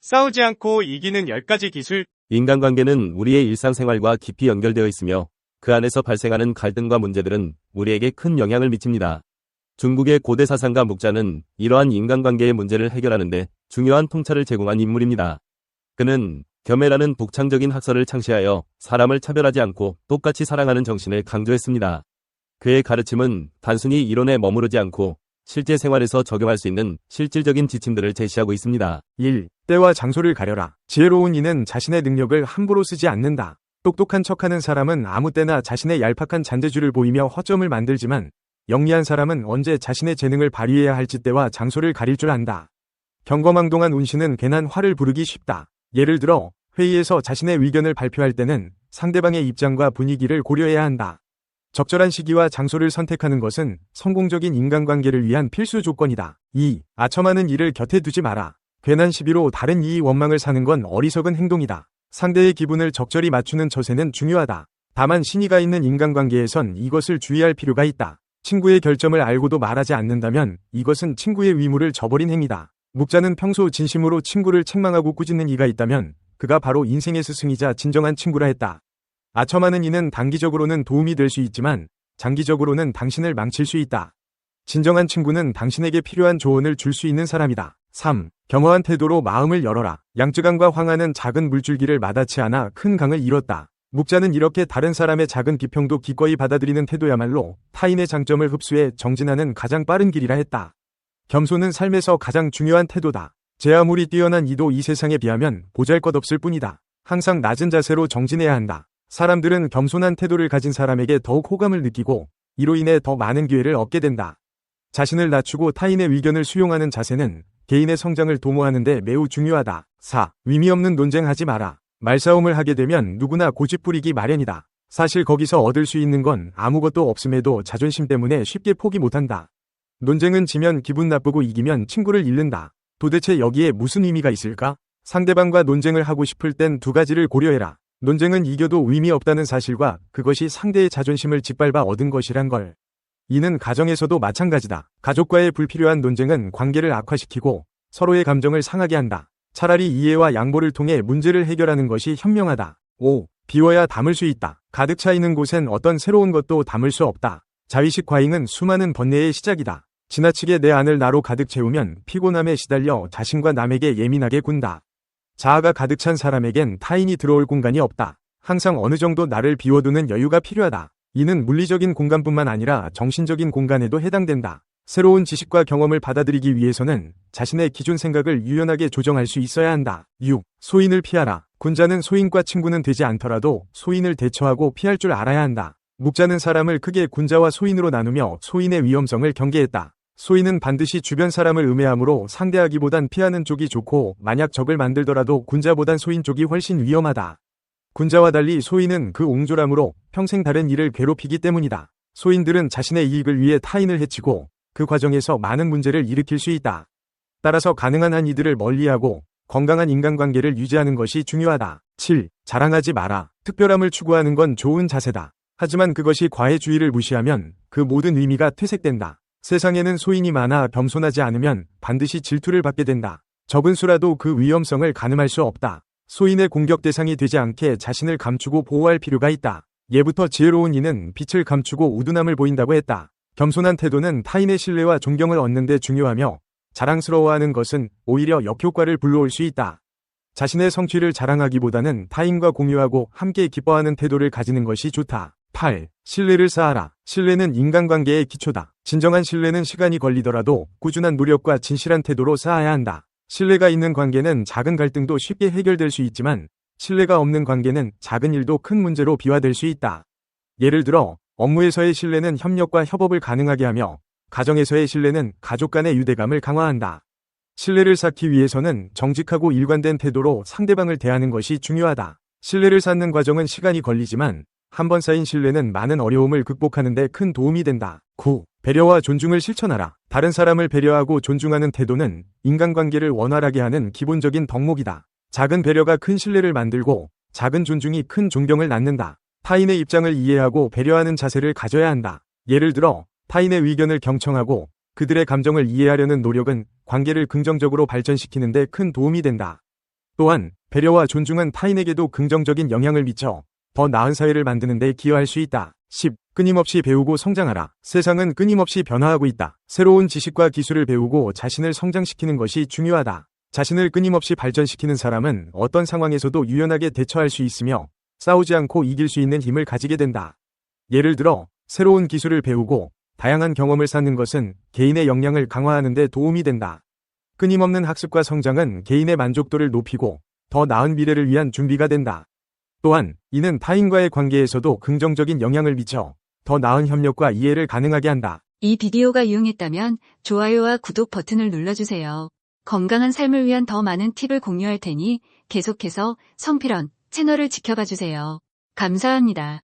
싸우지 않고 이기는 10가지 기술. 인간관계는 우리의 일상생활과 깊이 연결되어 있으며 그 안에서 발생하는 갈등과 문제들은 우리에게 큰 영향을 미칩니다. 중국의 고대 사상가 묵자는 이러한 인간관계의 문제를 해결하는데 중요한 통찰을 제공한 인물입니다. 그는 겸해라는 독창적인 학설을 창시하여 사람을 차별하지 않고 똑같이 사랑하는 정신을 강조했습니다. 그의 가르침은 단순히 이론에 머무르지 않고 실제 생활에서 적용할 수 있는 실질적인 지침들을 제시하고 있습니다. 1. 때와 장소를 가려라. 지혜로운 이는 자신의 능력을 함부로 쓰지 않는다. 똑똑한 척하는 사람은 아무 때나 자신의 얄팍한 잔재주를 보이며 허점을 만들지만 영리한 사람은 언제 자신의 재능을 발휘해야 할지 때와 장소를 가릴 줄 안다. 경거망동한 운신은 괜한 화를 부르기 쉽다. 예를 들어 회의에서 자신의 의견을 발표할 때는 상대방의 입장과 분위기를 고려해야 한다. 적절한 시기와 장소를 선택하는 것은 성공적인 인간관계를 위한 필수 조건이다. 2. 아첨하는 일을 곁에 두지 마라. 괜한 시비로 다른 이의 원망을 사는 건 어리석은 행동이다. 상대의 기분을 적절히 맞추는 처세는 중요하다. 다만 신의가 있는 인간관계에선 이것을 주의할 필요가 있다. 친구의 결점을 알고도 말하지 않는다면 이것은 친구의 위무를 저버린 행위다. 묵자는 평소 진심으로 친구를 책망하고 꾸짖는 이가 있다면 그가 바로 인생의 스승이자 진정한 친구라 했다. 아첨하는 이는 단기적으로는 도움이 될 수 있지만 장기적으로는 당신을 망칠 수 있다. 진정한 친구는 당신에게 필요한 조언을 줄 수 있는 사람이다. 3. 겸허한 태도로 마음을 열어라. 양쯔강과 황하는 작은 물줄기를 마다치 않아 큰 강을 이뤘다. 묵자는 이렇게 다른 사람의 작은 비평도 기꺼이 받아들이는 태도야말로 타인의 장점을 흡수해 정진하는 가장 빠른 길이라 했다. 겸손은 삶에서 가장 중요한 태도다. 제 아무리 뛰어난 이도 이 세상에 비하면 보잘것없을 뿐이다. 항상 낮은 자세로 정진해야 한다. 사람들은 겸손한 태도를 가진 사람에게 더욱 호감을 느끼고 이로 인해 더 많은 기회를 얻게 된다. 자신을 낮추고 타인의 의견을 수용하는 자세는 개인의 성장을 도모하는 데 매우 중요하다. 4. 의미 없는 논쟁하지 마라. 말싸움을 하게 되면 누구나 고집부리기 마련이다. 사실 거기서 얻을 수 있는 건 아무것도 없음에도 자존심 때문에 쉽게 포기 못한다. 논쟁은 지면 기분 나쁘고 이기면 친구를 잃는다. 도대체 여기에 무슨 의미가 있을까? 상대방과 논쟁을 하고 싶을 땐 두 가지를 고려해라. 논쟁은 이겨도 의미 없다는 사실과 그것이 상대의 자존심을 짓밟아 얻은 것이란 걸. 이는 가정에서도 마찬가지다. 가족과의 불필요한 논쟁은 관계를 악화시키고 서로의 감정을 상하게 한다. 차라리 이해와 양보를 통해 문제를 해결하는 것이 현명하다. 5. 비워야 담을 수 있다. 가득 차 있는 곳엔 어떤 새로운 것도 담을 수 없다. 자의식 과잉은 수많은 번뇌의 시작이다. 지나치게 내 안을 나로 가득 채우면 피곤함에 시달려 자신과 남에게 예민하게 군다. 자아가 가득 찬 사람에겐 타인이 들어올 공간이 없다. 항상 어느 정도 나를 비워두는 여유가 필요하다. 이는 물리적인 공간뿐만 아니라 정신적인 공간에도 해당된다. 새로운 지식과 경험을 받아들이기 위해서는 자신의 기존 생각을 유연하게 조정할 수 있어야 한다. 6. 소인을 피하라. 군자는 소인과 친구는 되지 않더라도 소인을 대처하고 피할 줄 알아야 한다. 묵자는 사람을 크게 군자와 소인으로 나누며 소인의 위험성을 경계했다. 소인은 반드시 주변 사람을 음해하므로 상대하기보단 피하는 쪽이 좋고 만약 적을 만들더라도 군자보단 소인 쪽이 훨씬 위험하다. 군자와 달리 소인은 그 옹졸함으로 평생 다른 일을 괴롭히기 때문이다. 소인들은 자신의 이익을 위해 타인을 해치고 그 과정에서 많은 문제를 일으킬 수 있다. 따라서 가능한 한 이들을 멀리하고 건강한 인간관계를 유지하는 것이 중요하다. 7. 자랑하지 마라. 특별함을 추구하는 건 좋은 자세다. 하지만 그것이 과해주의를 무시하면 그 모든 의미가 퇴색된다. 세상에는 소인이 많아 겸손하지 않으면 반드시 질투를 받게 된다. 적은 수라도 그 위험성을 가늠할 수 없다. 소인의 공격 대상이 되지 않게 자신을 감추고 보호할 필요가 있다. 예부터 지혜로운 이는 빛을 감추고 우둔함을 보인다고 했다. 겸손한 태도는 타인의 신뢰와 존경을 얻는 데 중요하며 자랑스러워하는 것은 오히려 역효과를 불러올 수 있다. 자신의 성취를 자랑하기보다는 타인과 공유하고 함께 기뻐하는 태도를 가지는 것이 좋다. 8. 신뢰를 쌓아라. 신뢰는 인간관계의 기초다. 진정한 신뢰는 시간이 걸리더라도 꾸준한 노력과 진실한 태도로 쌓아야 한다. 신뢰가 있는 관계는 작은 갈등도 쉽게 해결될 수 있지만 신뢰가 없는 관계는 작은 일도 큰 문제로 비화될 수 있다. 예를 들어 업무에서의 신뢰는 협력과 협업을 가능하게 하며 가정에서의 신뢰는 가족 간의 유대감을 강화한다. 신뢰를 쌓기 위해서는 정직하고 일관된 태도로 상대방을 대하는 것이 중요하다. 신뢰를 쌓는 과정은 시간이 걸리지만 한 번 쌓인 신뢰는 많은 어려움을 극복하는 데 큰 도움이 된다. 9. 배려와 존중을 실천하라. 다른 사람을 배려하고 존중하는 태도는 인간관계를 원활하게 하는 기본적인 덕목이다. 작은 배려가 큰 신뢰를 만들고 작은 존중이 큰 존경을 낳는다. 타인의 입장을 이해하고 배려하는 자세를 가져야 한다. 예를 들어 타인의 의견을 경청하고 그들의 감정을 이해하려는 노력은 관계를 긍정적으로 발전시키는 데 큰 도움이 된다. 또한 배려와 존중은 타인에게도 긍정적인 영향을 미쳐 더 나은 사회를 만드는 데 기여할 수 있다. 10. 끊임없이 배우고 성장하라. 세상은 끊임없이 변화하고 있다. 새로운 지식과 기술을 배우고 자신을 성장시키는 것이 중요하다. 자신을 끊임없이 발전시키는 사람은 어떤 상황에서도 유연하게 대처할 수 있으며 싸우지 않고 이길 수 있는 힘을 가지게 된다. 예를 들어 새로운 기술을 배우고 다양한 경험을 쌓는 것은 개인의 역량을 강화하는 데 도움이 된다. 끊임없는 학습과 성장은 개인의 만족도를 높이고 더 나은 미래를 위한 준비가 된다. 또한 이는 타인과의 관계에서도 긍정적인 영향을 미쳐 더 나은 협력과 이해를 가능하게 한다. 이 비디오가 유용했다면 좋아요와 구독 버튼을 눌러주세요. 건강한 삶을 위한 더 많은 팁을 공유할 테니 계속해서 성필원 채널을 지켜봐 주세요. 감사합니다.